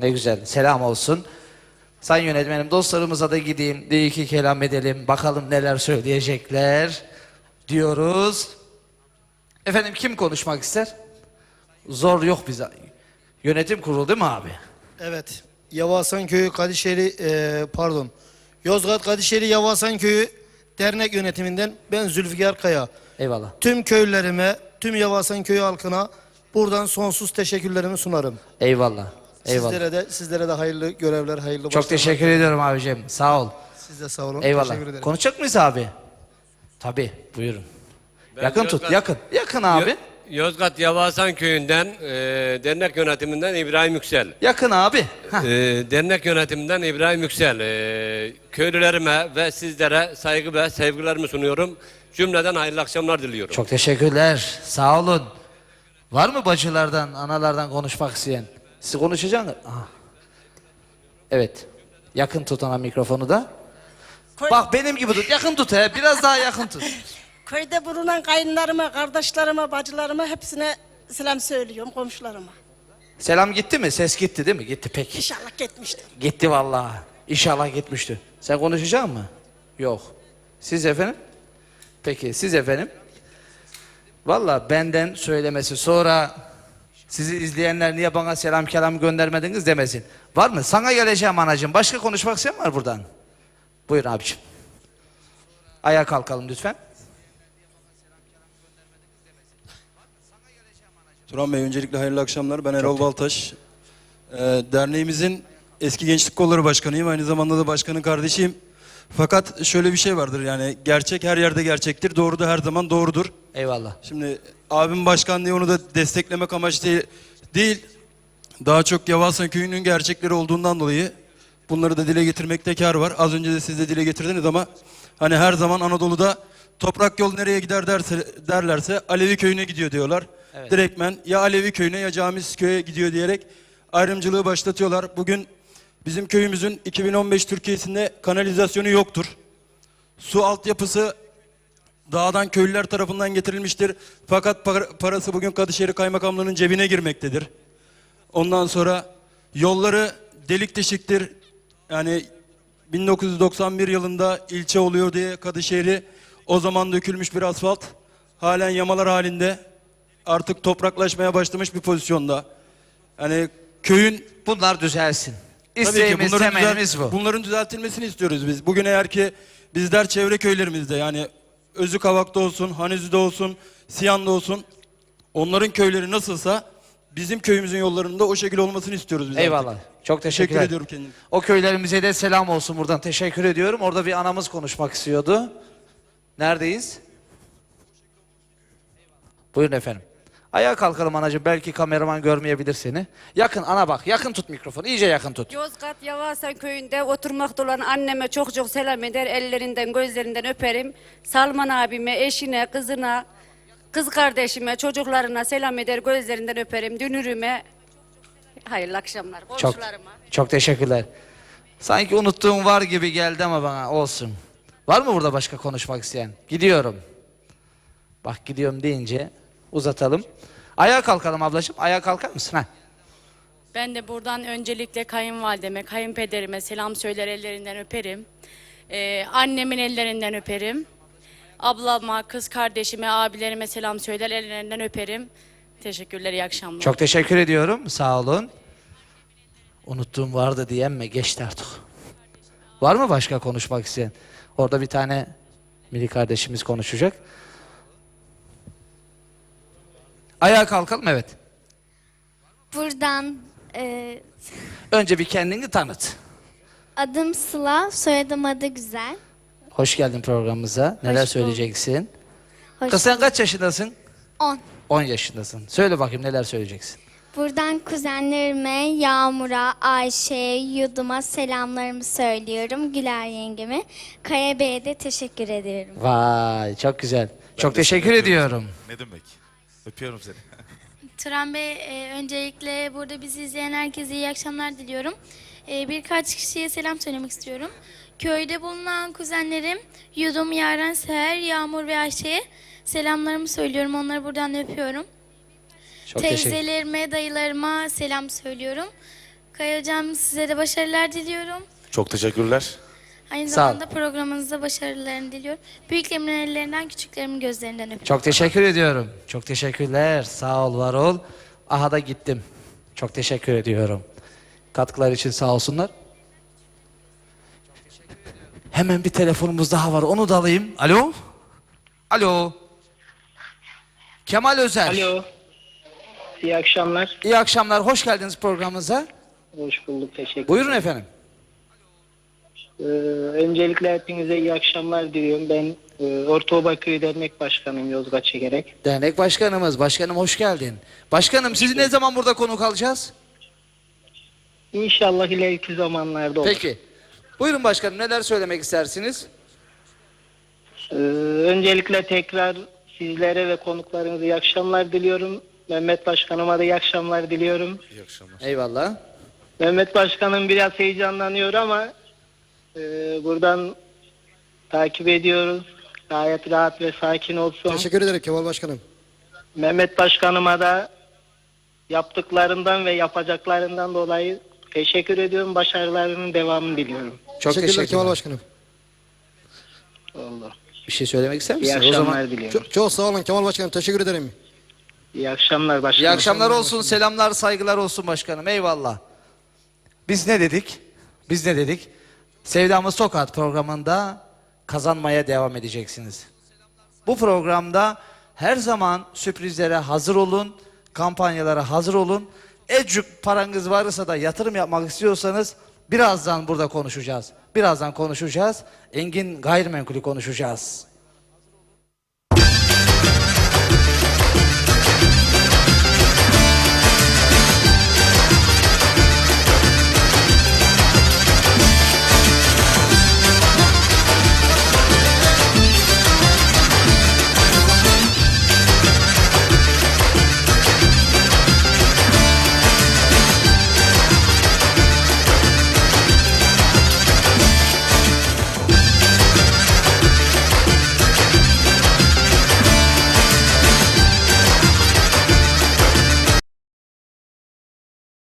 Ne güzel. Selam olsun. Sayın yönetmenim dostlarımıza da gideyim. Bir iki kelam edelim. Bakalım neler söyleyecekler diyoruz. Efendim kim konuşmak ister? Zor yok bize. Yönetim kurulu değil mi abi? Evet. Yavasan Köyü Kadişehir e, pardon. Yozgat Kadişehir Yavasan Köyü dernek yönetiminden ben Zülfikar Kaya. Eyvallah. Tüm köylülerime, tüm Yavasan Köyü halkına buradan sonsuz teşekkürlerimi sunarım. Eyvallah. Eyvallah. Sizlere de sizlere de hayırlı görevler, hayırlı Çok başarılar. teşekkür ediyorum abicim. Sağ ol. Siz de sağ olun. Eyvallah. Teşekkür ederim. Konuşacak mıyız abi? Tabii. Buyurun. Ben yakın tut. Yozgat- Yakın. Yakın abi. Yo- Yozgat Yavasan Köyü'nden e, dernek yönetiminden İbrahim Yüksel. Yakın abi. E, dernek yönetiminden İbrahim Yüksel. E, köylülerime ve sizlere saygı ve sevgilerimi sunuyorum. Cümleden hayırlı akşamlar diliyorum. Çok teşekkürler. Sağ olun. Var mı bacılardan, analardan konuşmak isteyen? Siz konuşacak mısınız? Aha. Evet. Yakın tut ana mikrofonu da. Köy- Bak benim gibi tut. Yakın tut he. Biraz daha yakın tut. Köyde bulunan kayınlarıma, kardeşlerime, bacılarıma hepsine selam söylüyorum, komşularıma. Selam gitti mi? Ses gitti değil mi? Gitti peki. İnşallah gitmiştir. Gitti vallahi. İnşallah gitmişti. Sen konuşacak mısın? Yok. Siz efendim? Peki siz efendim? Vallahi benden söylemesi sonra sizi izleyenler niye bana selam kelam göndermediniz demesin. Var mı? Sana geleceğim anacığım. Başka konuşmak isteyen var buradan. Buyur abiciğim. Ayağa kalkalım lütfen. Turan Bey öncelikle hayırlı akşamlar. Ben Erol Baltaş. Ee, derneğimizin eski gençlik kolları başkanıyım. Aynı zamanda da başkanın kardeşiyim. Fakat şöyle bir şey vardır yani gerçek her yerde gerçektir. Doğru da her zaman doğrudur. Eyvallah. Şimdi abim başkan diye onu da desteklemek amaçlı değil. Daha çok Yavasan Köyü'nün gerçekleri olduğundan dolayı bunları da dile getirmekte kar var. Az önce de siz de dile getirdiniz ama hani her zaman Anadolu'da toprak yol nereye gider derse, derlerse Alevi Köyü'ne gidiyor diyorlar. Direktmen ya Alevi Köyü'ne ya Camis Köy'e gidiyor diyerek ayrımcılığı başlatıyorlar. Bugün bizim köyümüzün 2015 Türkiye'sinde kanalizasyonu yoktur. Su altyapısı dağdan köylüler tarafından getirilmiştir. Fakat par- parası bugün Kadışehir Kaymakamlığı'nın cebine girmektedir. Ondan sonra yolları delik deşiktir. Yani 1991 yılında ilçe oluyor diye Kadışehir'i o zaman dökülmüş bir asfalt halen yamalar halinde artık topraklaşmaya başlamış bir pozisyonda. Yani köyün Bunlar düzelsin. İsteğimiz, bunların, temennimiz bu. bunların düzeltilmesini istiyoruz biz. Bugün eğer ki bizler çevre köylerimizde yani Özükavak'ta olsun, Hanizli'de olsun, Siyan'da olsun onların köyleri nasılsa bizim köyümüzün yollarında o şekilde olmasını istiyoruz biz Eyvallah. artık. Çok Teşekkür teşekkürler. ediyorum kendim. O köylerimize de selam olsun buradan. Teşekkür ediyorum. Orada bir anamız konuşmak istiyordu. Neredeyiz? Buyurun efendim. Ayağa kalkalım anacığım. Belki kameraman görmeyebilir seni. Yakın ana bak. Yakın tut mikrofonu. İyice yakın tut. Yozgat Yavasan köyünde oturmakta olan anneme çok çok selam eder. Ellerinden gözlerinden öperim. Salman abime, eşine, kızına, kız kardeşime, çocuklarına selam eder. Gözlerinden öperim. Dünürüme. Hayırlı akşamlar. Çok, Komşularıma. çok teşekkürler. Sanki unuttuğum var gibi geldi ama bana olsun. Var mı burada başka konuşmak isteyen? Gidiyorum. Bak gidiyorum deyince uzatalım. Ayağa kalkalım ablacığım. Ayağa kalkar mısın? Heh. Ben de buradan öncelikle kayınvalideme, kayınpederime selam söyler ellerinden öperim. Ee, annemin ellerinden öperim. Ablama, kız kardeşime, abilerime selam söyler ellerinden öperim. Teşekkürler, iyi akşamlar. Çok teşekkür ediyorum. Sağ olun. Unuttuğum vardı diyen mi? Geçti artık. Var mı başka konuşmak isteyen? Orada bir tane Mili kardeşimiz konuşacak. Ayağa kalkalım evet. Buradan e, Önce bir kendini tanıt. adım Sıla, soyadım adı Güzel. Hoş geldin programımıza. Neler bulduk. söyleyeceksin? Hoş Kız sen kaç yaşındasın? 10. 10 yaşındasın. Söyle bakayım neler söyleyeceksin. Buradan kuzenlerime, Yağmur'a, Ayşe'ye, Yudum'a selamlarımı söylüyorum. Güler yengeme. Kaya Bey'e de teşekkür ediyorum. Vay çok güzel. çok teşekkür ediyorum. Ne demek? Öpüyorum seni. Turan Bey, e, öncelikle burada bizi izleyen herkese iyi akşamlar diliyorum. E, birkaç kişiye selam söylemek istiyorum. Köyde bulunan kuzenlerim Yudum, Yaren, Seher, Yağmur ve Ayşe'ye selamlarımı söylüyorum. Onları buradan öpüyorum. Çok teşekkür Teyzelerime, dayılarıma selam söylüyorum. Kaya Hocam size de başarılar diliyorum. Çok teşekkürler. Aynı Sağ ol. zamanda programınızda başarılarını diliyorum. Büyüklerimin ellerinden, küçüklerimin gözlerinden öpüyorum. Çok teşekkür ediyorum. Çok teşekkürler. Sağ ol, var ol. Aha da gittim. Çok teşekkür ediyorum. Katkılar için sağ olsunlar. Hemen bir telefonumuz daha var. Onu da alayım. Alo? Alo? Kemal Özer. Alo. İyi akşamlar. İyi akşamlar. Hoş geldiniz programımıza. Hoş bulduk. Teşekkür Buyurun efendim. Ee, öncelikle hepinize iyi akşamlar diliyorum. Ben e, Ortaoba Köyü Dernek Başkanıyım Yozgat Çekerek. Dernek başkanımız. Başkanım hoş geldin. Başkanım sizi ne zaman burada konuk alacağız? İnşallah ileriki zamanlarda olur. Peki. Buyurun başkanım neler söylemek istersiniz? Ee, öncelikle tekrar sizlere ve konuklarınıza iyi akşamlar diliyorum. Mehmet Başkanıma da iyi akşamlar diliyorum. İyi akşamlar. Eyvallah. Mehmet Başkanım biraz heyecanlanıyor ama e, buradan takip ediyoruz. Gayet rahat ve sakin olsun. Teşekkür ederim Kemal Başkanım. Mehmet Başkanıma da yaptıklarından ve yapacaklarından dolayı teşekkür ediyorum. Başarılarının devamını diliyorum. Çok teşekkürler. Başkanım. Oldu. Bir şey söylemek ister İyi misin? O akşamlar zaman diliyorum. çok sağ olun Kemal Başkanım. Teşekkür ederim. İyi akşamlar başkanım. iyi akşamlar olsun, selamlar, saygılar olsun başkanım. Eyvallah. Biz ne dedik? Biz ne dedik? Sevdamız Tokat programında kazanmaya devam edeceksiniz. Bu programda her zaman sürprizlere hazır olun, kampanyalara hazır olun. Ecuk paranız varsa da yatırım yapmak istiyorsanız birazdan burada konuşacağız. Birazdan konuşacağız. Engin gayrimenkulü konuşacağız.